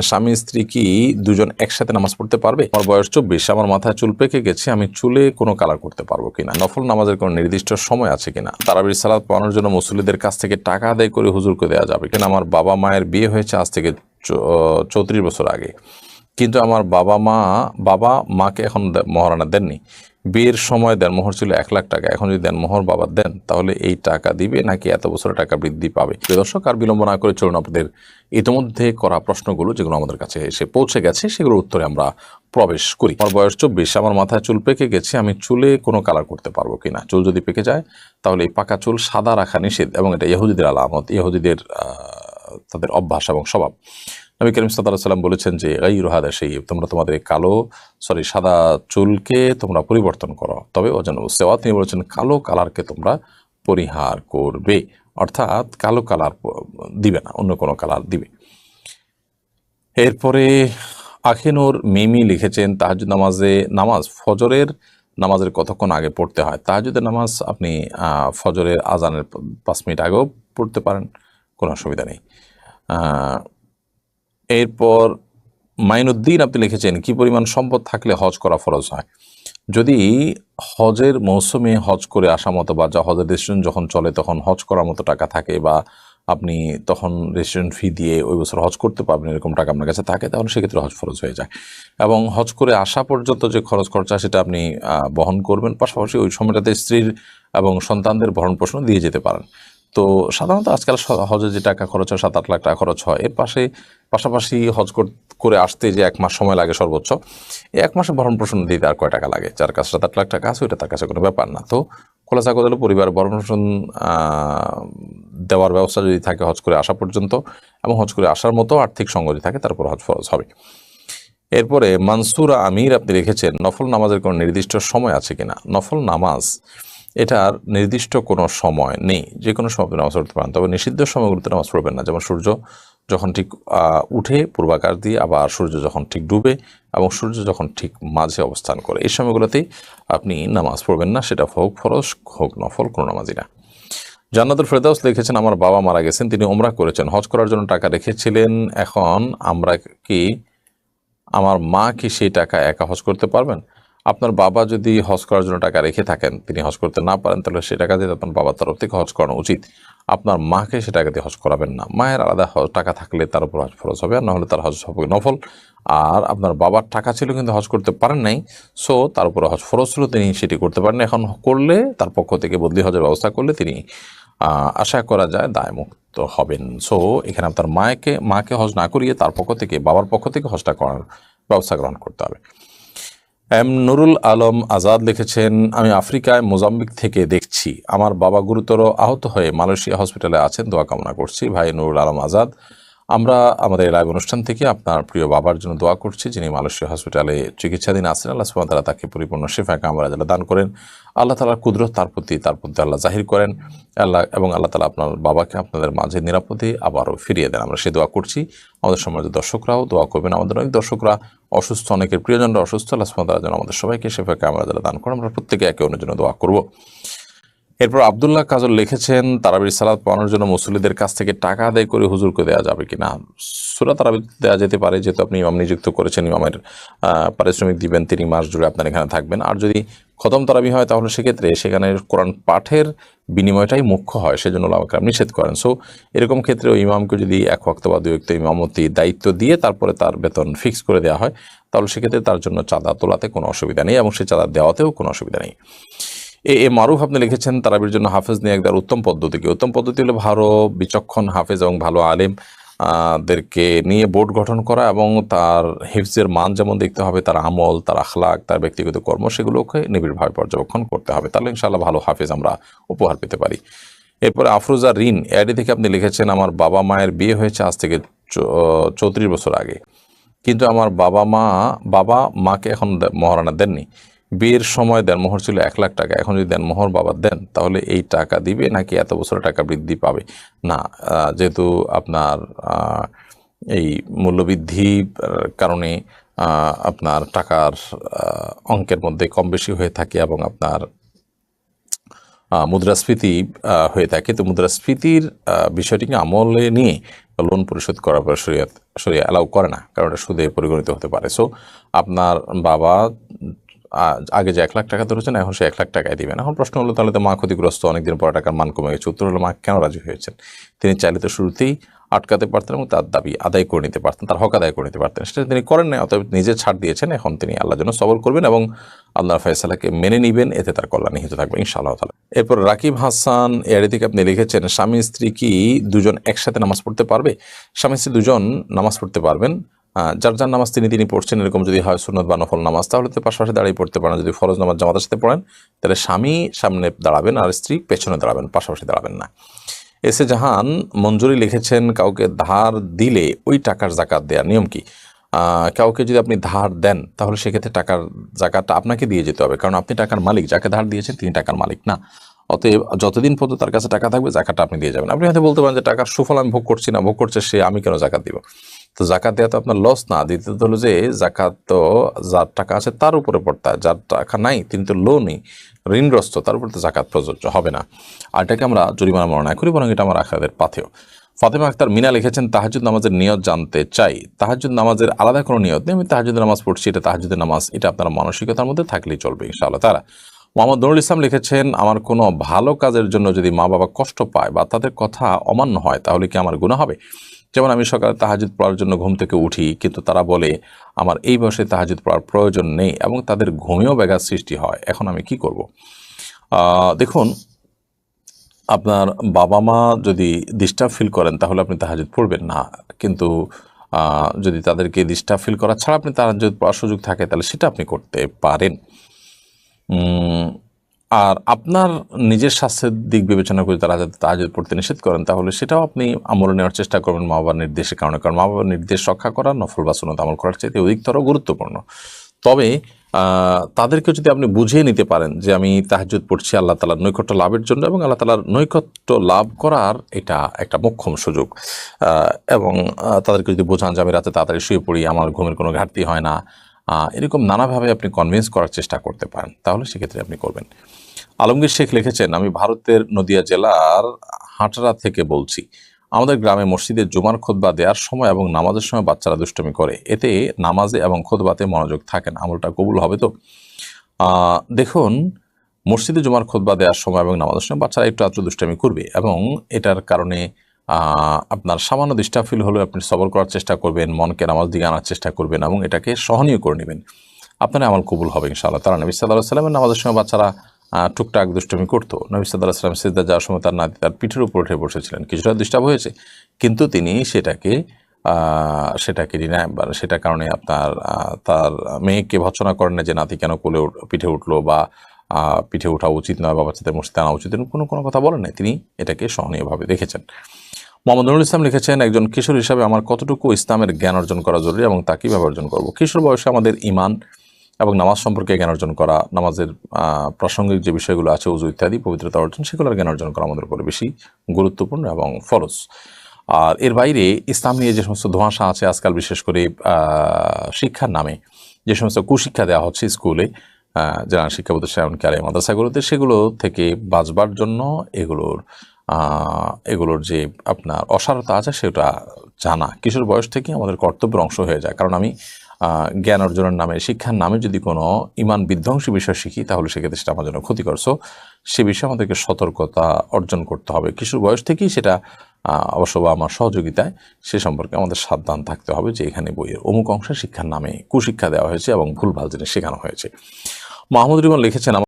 স্বামী, স্ত্রী কি দুজন একসাথে নামাজ পড়তে পারবে? আমার বয়স চব্বিশ, আমার মাথায় চুল পেকে গেছে, আমি চুলে কোনো কালার করতে পারব কিনা? নফল নামাজের কোনো নির্দিষ্ট সময় আছে কিনা? তারাবির সালাদ পাওয়ানোর জন্য মুসল্লিদের কাছ থেকে টাকা আদায় করে হুজুরকে দেওয়া যাবে কিনা? আমার বাবা মায়ের বিয়ে হয়েছে আজ থেকে চৌত্রিশ বছর আগে। কিন্তু আমার বাবা মা, বাবা মাকে এখন মহারানা দেননি। বিয়ের সময় দেন মোহর ছিল এক লাখ টাকা। এখন যদি দেন মোহর বাবা দেন, তাহলে এই টাকা দিবে নাকি এত বছরের টাকা বৃদ্ধি পাবে? দর্শক, আর বিলম্ব না করে চলুন আপনাদের ইতিমধ্যে করা প্রশ্নগুলো, যেগুলো আমাদের কাছে এসে পৌঁছে গেছে, সেগুলোর উত্তরে আমরা প্রবেশ করি। আমার বয়স চব্বিশ, আমার মাথায় চুল পেকে গেছে, আমি চুলে কোনো কালার করতে পারব কিনা? চুল যদি পেকে যায়, তাহলে এই পাকা চুল সাদা রাখা নিষেধ, এবং এটা ইহুদিদের আলামত, ইহুদিদের তাদের অভ্যাস এবং স্বভাব। নবী করিম সাল্লাহ সাল্লাম বলেছেন যে এই রোহাদা সেই তোমরা তোমাদের কালো, সরি, সাদা চুলকে তোমরা পরিবর্তন করো। তবে ওজন সেওয়া তিনি বলেছেন, কালো কালারকে তোমরা পরিহার করবে। অর্থাৎ কালো কালার দিবে না, অন্য কোনো কালার দিবে। এরপরে আখিনুর মিমি লিখেছেন তাহাজুদ নামাজে, নামাজ ফজরের নামাজের কতক্ষণ আগে পড়তে হয়? তাহাজুদের নামাজ আপনি ফজরের আজানের পাঁচ মিনিট আগেও পড়তে পারেন, কোনো অসুবিধা নেই। এরপর মাইনুদ্দিন আপনি লিখেছেন, কি পরিমাণ সম্পদ থাকলে হজ করা ফরজ হয়? যদি হজের মৌসুমে হজ করে আসা মতো বা যা হজের রেস্টুরেন্ট যখন চলে তখন হজ করার মতো টাকা থাকে বা আপনি তখন রেস্টুরেন্ট ফি দিয়ে ওই বছর হজ করতে পারবেন, এরকম টাকা আপনার কাছে থাকে তখন সেক্ষেত্রে হজ ফরজ হয়ে যায়। এবং হজ করে আসা পর্যন্ত যে খরচ খরচা সেটা আপনি বহন করবেন, পাশাপাশি ওই সময়টাতে স্ত্রীর এবং সন্তানদের ভরণ পোষণ দিয়ে যেতে পারেন। তো সাধারণত আজকাল হজে যে টাকা খরচ হয়, সাত আট লাখ টাকা খরচ হয়, এর পাশে, পাশাপাশি হজ করে আসতে যে এক মাস সময় লাগে সর্বোচ্চ এক মাসে ভরণ পোষণ দিতে আর কয় টাকা লাগে? যার কাছে সাত আট লাখ টাকা আছে, ওইটা তার কাছে কোনো ব্যাপার না। তো খোলাসা কথা হলো পরিবার ভরণ পোষণ দেওয়ার ব্যবস্থা যদি থাকে হজ করে আসা পর্যন্ত, এবং হজ করে আসার মতো আর্থিক সঙ্গতি থাকে, তারপর হজ ফরজ হবে। এরপরে, মানসুরা আমির আপনি রেখেছেন, নফল নামাজের কোনো নির্দিষ্ট সময় আছে কিনা? নফল নামাজ এটার নির্দিষ্ট কোনো সময় নেই, যে কোনো সময় আপনি নামাজ পড়তে পারেন, তবে নিষিদ্ধ সময়গুলোতে নামাজ পড়বেন না। যেমন সূর্য যখন ঠিক উঠে পূর্বাকাশ দিয়ে আবার সূর্য যখন ঠিক ডুবে এবং সূর্য যখন ঠিক মাঝে অবস্থান করে, এই সময়গুলোতেই আপনি নামাজ পড়বেন না, সেটা হোক ফরজ, হোক নফল, কোনো নামাজই না। জান্নাতুল ফেরদাউস লিখেছেন, আমার বাবা মারা গেছেন, তিনি ওমরা করেছেন। হজ করার জন্য টাকা রেখেছিলেন, এখন আমরা কি, আমার মা কি সেই টাকা একা হজ করতে পারবেন? আপনার বাবা যদি হজ করার জন্য টাকা রেখে থাকেন, তিনি হজ করতে না পারেন, তাহলে সে টাকা দিয়ে আপনার বাবার তরফ থেকে হজ করানো উচিত। আপনার মাকে সে টাকা দিয়ে হজ করাবেন না। মায়ের আলাদা টাকা থাকলে তার উপর হজ ফরজ হবে, আর নাহলে তার হজ হবে নফল। আর আপনার বাবার টাকা ছিল কিন্তু হজ করতে পারেন নাই, সো তার উপর হজ ফরজ ছিল, তিনি সেটি করতে পারেন। এখন করলে তার পক্ষ থেকে বদলি হজের ব্যবস্থা করলে তিনি আশা করা যায় দায়মুক্ত হবেন। সো এখানে আপনার মাকে মাকে হজ না করিয়ে তার পক্ষ থেকে, বাবার পক্ষ থেকে হজটা করার ব্যবস্থা গ্রহণ করতে হবে। এম নুরুল আলম আজাদ লিখেছেন, আমি আফ্রিকায় মোজাম্বিক থেকে দেখছি। আমার বাবা গুরুতর আহত হয়ে মালয়েশিয়া হসপিটালে আছেন, দোয়া কামনা করছি। ভাই নুরুল আলম আজাদ আমরা আমাদের লাইভ অনুষ্ঠান থেকে আপনার প্রিয় বাবার জন্য দোয়া করছি, যিনি মালয়েশিয়া হসপিটালে চিকিৎসাধীন আছেন। আল্লাহ ওয়া তাআলা তাকে পরিপূর্ণ শেফা কামরা যেন দান করেন। আল্লাহ তালার কুদরত তার প্রতি তার প্রতি আল্লাহ জাহির করেন। আল্লাহ এবং আল্লাহ তালা আপনার বাবাকে আপনাদের মাঝে নিরাপদে আবারও ফিরিয়ে দেন। আমরা সে দোয়া করছি। আমাদের সমাজের দর্শকরাও দোয়া করবেন। আমাদের অনেক দর্শকরা অসুস্থ, অনেকের প্রিয়জনরা অসুস্থ। আল্লাহ সুবহানাহু ওয়া তাআলা যেন আমাদের সবাইকে শেফা কামরা যেন দান করেন। আমরা প্রত্যেকে একে অন্যের জন্য দোয়া করব। এরপর আবদুল্লাহ কাজল লিখেছেন, তারাবির সালাদ পাওয়ানোর জন্য মুসল্লিদের কাছ থেকে টাকা আদায় করে হুজুরকে দেওয়া যাবে কি না সুরা তারাবি দেওয়া যেতে পারে, যেহেতু আপনি ইমাম নিযুক্ত করেছেন, ইমামের পারিশ্রমিক দিবেন, তিনি মাস জুড়ে আপনার এখানে থাকবেন। আর যদি খতম তারাবি হয়, তাহলে সেক্ষেত্রে সেখানে কোরআন পাঠের বিনিময়টাই মুখ্য হয়, সেজন্য লামাকরাম নিষেধ করেন। সো এরকম ক্ষেত্রে ওই ইমামকে যদি এক ওয়াক্ত বা দুই ইমামতি দায়িত্ব দিয়ে তারপরে তার বেতন ফিক্স করে দেওয়া হয়, তাহলে সেক্ষেত্রে তার জন্য চাঁদা তোলাতে কোনো অসুবিধা নেই এবং সে চাঁদা দেওয়াতেও কোনো অসুবিধা নেই। এ এ মারুফ আপনি লিখেছেন, তারাবির জন্য হাফেজ নিয়ে একদার উত্তম পদ্ধতি কি? উত্তম পদ্ধতি হলো ভালো, বিচক্ষণ হাফেজ এবং ভালো আলেম দেরকে নিয়ে বোর্ড গঠন করা এবং তার হিফজের মান যেমন দেখতে হবে, তার আমল, তার আখলাক, তার ব্যক্তিগত কর্ম, সেগুলোকে নিবিড়ভাবে পর্যবেক্ষণ করতে হবে। তাহলে ইনশাআল্লাহ ভালো হাফেজ আমরা উপহার পেতে পারি। এরপরে আফরোজা রিন এডি থেকে আপনি লিখেছেন, আমার বাবা মায়ের বিয়ে হয়েছে আজ থেকে চৌত্রিশ বছর আগে। কিন্তু আমার বাবা মা, বাবা মাকে এখন মহারানা দেননি। বিয়ের সময় দেন মোহর ছিল এক লাখ টাকা। এখন যদি দেন মোহর বাবা দেন, তাহলে এই টাকা দিবে নাকি এত বছরের টাকা বৃদ্ধি পাবে? না যেহেতু আপনার এই মূল্যবৃদ্ধির কারণে আপনার টাকার অঙ্কের মধ্যে কম বেশি হয়ে থাকে এবং আপনার মুদ্রাস্ফীতি হয়ে থাকে। তো মুদ্রাস্ফীতির বিষয়টিকে আমলে নিয়ে লোন পরিশোধ করার পর শরিয়াত শরিয়া অ্যালাউ করে না, কারণ এটা সুদে পরিগণিত হতে পারে। সো আপনার বাবা আগে যে এক লাখ টাকা ধরেছেন এখন সে এক লাখ টাকায় দিবেন এখন প্রশ্ন হলো, তাহলে তো মা ক্ষতিগ্রস্ত অনেকদিন পরে টাকার মান কমে গেছে। উত্তর হলো, মা কেন রাজি হয়েছেন? তিনি চাইলে তো শুরুতেই আটকাতে পারতেন এবং তার দাবি আদায় করে নিতে পারতেন, তার হক আদায় করে নিতে পারতেন। সেটা তিনি করেন নাই, অতএব নিজে ছাড় দিয়েছেন। এখন তিনি আল্লাহর জন্য সবর করবেন এবং আল্লাহর ফয়সালাকে মেনে নিবেন, এতে তার কল্যাণ নিহিত থাকবে, ইনশাআল্লাহ তালা এরপর রাকিব হাসান এআডি থেকে আপনি লিখেছেন, স্বামী স্ত্রী কি দুজন একসাথে নামাজ পড়তে পারবে? স্বামী স্ত্রী দুজন নামাজ পড়তে পারবেন। যার যার নামাজ তিনি তিনি পড়ছেন, এরকম যদি হয় সুন্নত বা নফল নামাজ, তাহলে তো পাশাপাশি দাঁড়িয়ে পড়তে পারেন। যদি ফরজ নামাজ জামাতের সাথে পড়েন, তাহলে স্বামী সামনে দাঁড়াবেন আর স্ত্রী পেছনে দাঁড়াবেন, পাশাপাশি দাঁড়াবেন না। এসে জাহান মঞ্জুরি লিখেছেন, কাউকে ধার দিলে ওই টাকার জাকাত দেওয়ার নিয়ম কি? কাউকে যদি আপনি ধার দেন, তাহলে সেক্ষেত্রে টাকার জাকাতটা আপনাকে দিয়ে যেতে হবে। কারণ আপনি টাকার মালিক, যাকে ধার দিয়েছেন তিনি টাকার মালিক না। অতএব যতদিন পর্যন্ত তার কাছে টাকা থাকবে, জাকাতটা আপনি দিয়ে যাবেন। আপনি হয়তো বলতে পারেন যে, টাকার সুফল আমি ভোগ করছি না, ভোগ করছে সে, আমি কেন জাকাত দিব? তো জাকাত দেওয়া তো আপনার লস না। দ্বিতীয়ত হলো যে, জাকাত তো যার টাকা আছে তার উপরে পড়তে, যার টাকা নাই তিনি তো লোনই ঋণগ্রস্ত, তার উপর তো জাকাত প্রযোজ্য হবে না। আর এটাকে আমরা জরিমানা মনে করি, বরং এটা আমার আখাদের পাথেও ফাতেমা আক্তার মিনা লিখেছেন তাহাজুদ নামাজের নিয়ত জানতে চাই। তাহাজুদ নামাজের আলাদা কোনো নিয়ত নেই। আমি তাহাজুদ নামাজ পড়ছি, এটা তাহাজুদের নামাজ, এটা আপনার মানসিকতার মধ্যে থাকলেই চলবে ইনশাআল্লাহ তারা মোহাম্মদ নুরুল ইসলাম লিখেছেন, আমার কোনো ভালো কাজের জন্য যদি মা বাবা কষ্ট পায় বা তাদের কথা অমান্য হয়, তাহলে কি আমার গুণা হবে? যেমন আমি সকালে তাহাজুদ পড়ার জন্য ঘুম থেকে উঠি, কিন্তু তারা বলে, আমার এই বয়সে তাহাজুদ পড়ার প্রয়োজন নেই এবং তাদের ঘুমেও ব্যাঘাত সৃষ্টি হয়। এখন আমি কি করব? দেখুন, আপনার বাবা মা যদি ডিস্টার্ব ফিল করেন, তাহলে আপনি তাহাজুদ পড়বেন না। কিন্তু যদি তাদেরকে ডিস্টার্ব ফিল করা ছাড়া আপনি তাহাজুদ পড়ার সুযোগ থাকে, তাহলে সেটা আপনি করতে পারেন। আর আপনার নিজের স্বাস্থ্যের দিক বিবেচনা করে তারা যাতে তাহাজুদ পড়তে নিষেধ করেন, তাহলে সেটাও আপনি আমলে নেওয়ার চেষ্টা করবেন মা বাবার নির্দেশের কারণে। কারণ মা বাবার নির্দেশ রক্ষা করা, নফল বা সুন্নত আমল করার চাইতে অধিকতর গুরুত্বপূর্ণ। তবে তাদেরকে যদি আপনি বুঝিয়ে নিতে পারেন যে আমি তাহাজুদ পড়ছি, আল্লাহ তালার নৈকট্য লাভের জন্য এবং আল্লাহ তালার নৈকট্য লাভ করার এটা একটা মোক্ষম সুযোগ। এবং তাদেরকে যদি বোঝান যে আমি রাতে তাড়াতাড়ি শুয়ে পড়ি, আমার ঘুমের কোনো ঘাটতি হয় না এরকম নানাভাবে আপনি কনভিন্স করার চেষ্টা করতে পারেন, তাহলে সেক্ষেত্রে আপনি করবেন। আলমগীর শেখ লিখেছেন, আমি ভারতের নদিয়া জেলার হাটরা থেকে বলছি। আমাদের গ্রামে মসজিদে জুমার খোদবা দেওয়ার সময় এবং নামাজের সময় বাচ্চারা দুষ্টমি করে। এতে নামাজে এবং খোদবাতে মনোযোগ থাকে না। আমলটা কবুল হবে তো? দেখুন, মসজিদে জুমার খোদবা দেওয়ার সময় এবং নামাজের সময় বাচ্চারা একটু আত্র দুষ্টামি করবে এবং এটার কারণে আপনার সামান্য ডিস্টার্ব ফিল হলেও আপনি সবর করার চেষ্টা করবেন, মনকে নামাজ দিকে আনার চেষ্টা করবেন এবং এটাকে সহনীয় করে নেবেন। আপনার আমল কবুল হবে ইনশাআল্লাহ। তারা নবী সাল্লাহ সাল্লামের নামাজের সময় বাচ্চারা টুকটাক দুষ্টমি করতো। নবী সাল্লাহ সাল্লাম সিদ্ধা যাওয়ার সময় তার নাতি তার পিঠের উপর উঠে বসেছিলেন। কিছুটা ডিস্টার্ব হয়েছে, কিন্তু তিনি সেটাকে সেটাকে ডিনায় সেটা কারণে আপনার তার মেয়েকে ভৎসনা করেন না যে নাতি কেন কোলে পিঠে উঠল বা পিঠে ওঠা উচিত নয় বা বাচ্চাদের মসজিদে আনা উচিত কোনো কোনো কথা বলেন নাই। তিনি এটাকে সহনীয়ভাবে দেখেছেন। মোহাম্মদ নুরুল ইসলাম লিখেছেন, একজন কিশোর হিসাবে আমার কতটুকু ইসলামের জ্ঞান অর্জন করা জরুরি এবং তা কীভাবে অর্জন করব? কিশোর বয়সে আমাদের ইমান এবং নামাজ সম্পর্কে জ্ঞান অর্জন করা, নামাজের প্রাসঙ্গিক যে বিষয়গুলো আছে, উজু ইত্যাদি, পবিত্রতা অর্জন, সেগুলোর জ্ঞান অর্জন করা আমাদের উপরে বেশি গুরুত্বপূর্ণ এবং ফরজ। আর এর বাইরে ইসলাম নিয়ে যে সমস্ত ধোঁয়াশা আছে আজকাল, বিশেষ করে শিক্ষার নামে, যে সমস্ত কুশিক্ষা দেওয়া হচ্ছে স্কুলে যারা শিক্ষা প্রতিষ্ঠান এমনকি আলিয়া মাদ্রাসাগুলোতে সেগুলো থেকে বাঁচবার জন্য এগুলোর এগুলোর যে আপনার অসারতা আছে, সেটা জানা। কিশোর বয়স থেকে আমাদের কর্তব্যের অংশ হয়ে যায়। কারণ আমি জ্ঞান অর্জনের নামে, শিক্ষার নামে যদি কোনো ইমান বিধ্বংসী বিষয় শিখি, তাহলে সেক্ষেত্রে সেটা আমার জন্য ক্ষতিকর। সো সে বিষয়ে আমাদেরকে সতর্কতা অর্জন করতে হবে। কিশোর বয়স থেকেই সেটা অবশ্য বা আমার সহযোগিতায় সে সম্পর্কে আমাদের সাবধান থাকতে হবে যে এখানে বইয়ের অমুক অংশে শিক্ষার নামে কুশিক্ষা দেওয়া হয়েছে এবং ভুলভাল জিনিস শেখানো হয়েছে। মাহমুদ রিমন লিখেছেন